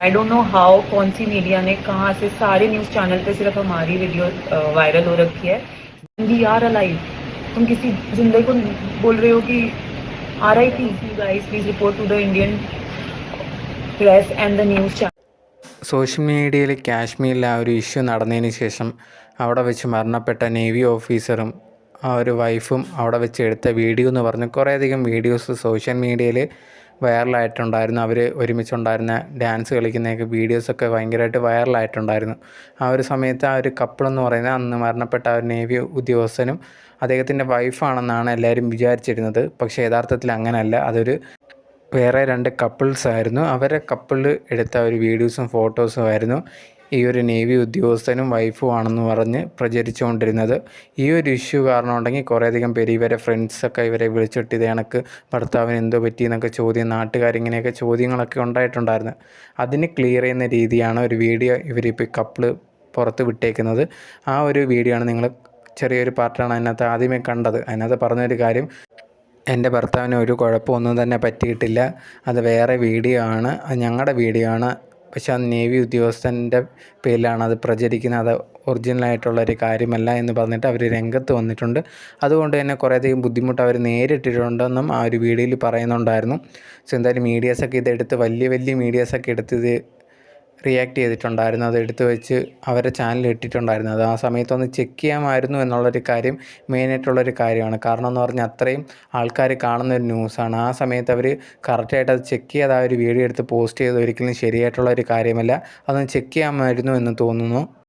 I don't know how कौन C media ने कहाँ से सारे न्यूज़ चैनल पे सिर्फ हमारी वीडियो वायरल हो रखी है वी आर अलाइव तुम किसी जिंदे को बोल रहे हो कि आर आई थी guys please report to the Indian press and the news channel social മീഡിയയിൽ കാശ്മീരിൽ ആ ഒരു ഇഷ്യൂ നടന്നതിന് ശേഷം അവിടെ വെച്ച് മരണപ്പെട്ട നേവി ഓഫീസറും ആ ഒരു വൈഫും അവിടെ വെച്ച് എടുത്ത വീഡിയോ എന്ന് പറഞ്ഞ് കുറേയധികം വീഡിയോസ് സോഷ്യൽ മീഡിയയിൽ വൈറലായിട്ടുണ്ടായിരുന്നു. അവർ ഒരുമിച്ചുണ്ടായിരുന്ന ഡാൻസ് കളിക്കുന്നതൊക്കെ വീഡിയോസൊക്കെ ഭയങ്കരമായിട്ട് വൈറലായിട്ടുണ്ടായിരുന്നു. ആ ഒരു സമയത്ത് ആ ഒരു കപ്പിളെന്ന് പറയുന്നത് അന്ന് മരണപ്പെട്ട ആ ഒരു നേവി ഉദ്യോഗസ്ഥനും അദ്ദേഹത്തിന്റെ വൈഫാണെന്നാണ് എല്ലാവരും വിചാരിച്ചിരുന്നത്. പക്ഷേ യഥാർത്ഥത്തിൽ അങ്ങനെയല്ല അതൊരു വേറെ രണ്ട് കപ്പിൾസ് ആയിരുന്നു. അവരെ കപ്പിൾ എടുത്ത ഒരു വീഡിയോസും ഫോട്ടോസും ആയിരുന്നു. ഈ ഒരു നേവി ഉദ്യോഗസ്ഥനും വൈഫും ആണെന്ന് പറഞ്ഞ് പ്രചരിച്ചുകൊണ്ടിരുന്നത്. ഈ ഒരു ഇഷ്യൂ കാരണം ഉണ്ടെങ്കിൽ കുറേയധികം പേര് ഇവരെ ഫ്രണ്ട്സൊക്കെ ഇവരെ വിളിച്ചിട്ട് ഇത് കണക്ക് ഭർത്താവിന് എന്തോ പറ്റി എന്നൊക്കെ ചോദ്യം നാട്ടുകാരിങ്ങനെയൊക്കെ ചോദ്യങ്ങളൊക്കെ ഉണ്ടായിട്ടുണ്ടായിരുന്നു. അതിന് ക്ലിയർ ചെയ്യുന്ന രീതിയാണ് ഒരു വീഡിയോ ഇവരിപ്പോൾ കപ്പിൾ പുറത്ത് വിട്ടേക്കുന്നത്. ആ ഒരു വീഡിയോ ആണ് നിങ്ങൾ ചെറിയൊരു പാർട്ടാണ് അതിനകത്ത് ആദ്യമേ കണ്ടത്. അതിനകത്ത് പറഞ്ഞൊരു കാര്യം എന്റെ ഭർത്താവിന് ഒരു കുഴപ്പമൊന്നും തന്നെ പറ്റിയിട്ടില്ല. അത് വേറെ വീഡിയോ ആണ്. ഞങ്ങളുടെ വീഡിയോ ആണ്. പക്ഷെ അത് നേവി ഉദ്യോഗസ്ഥന്റെ പേരിലാണ് അത് പ്രചരിക്കുന്നത്. അത് ഒറിജിനലായിട്ടുള്ള ഒരു കാര്യമല്ല എന്ന് പറഞ്ഞിട്ട് അവർ രംഗത്ത് വന്നിട്ടുണ്ട്. അതുകൊണ്ട് തന്നെ കുറേയധികം ബുദ്ധിമുട്ട് അവർ നേരിട്ടിട്ടുണ്ടെന്നും ആ ഒരു വീഡിയോയിൽ പറയുന്നുണ്ടായിരുന്നു. സോ എന്തായാലും മീഡിയാസൊക്കെ ഇതെടുത്ത് വലിയ വലിയ മീഡിയാസൊക്കെ എടുത്ത് ഇത് റിയാക്ട് ചെയ്തിട്ടുണ്ടായിരുന്നു. അത് എടുത്തു വെച്ച് അവരുടെ ചാനലിൽ ഇട്ടിട്ടുണ്ടായിരുന്നു. അത് ആ സമയത്തൊന്ന് ചെക്ക് ചെയ്യാമായിരുന്നു എന്നുള്ളൊരു കാര്യം മെയിനായിട്ടുള്ളൊരു കാര്യമാണ്. കാരണം എന്ന് പറഞ്ഞാൽ അത്രയും ആൾക്കാർ കാണുന്ന ഒരു ന്യൂസാണ് ആ സമയത്ത് അവർ കറക്റ്റായിട്ട് അത് ചെക്ക് ചെയ്ത് ആ ഒരു വീഡിയോ എടുത്ത് പോസ്റ്റ് ചെയ്ത് ഒരിക്കലും ശരിയായിട്ടുള്ള ഒരു കാര്യമല്ല. അതൊന്ന് ചെക്ക് ചെയ്യാമായിരുന്നു എന്ന് തോന്നുന്നു.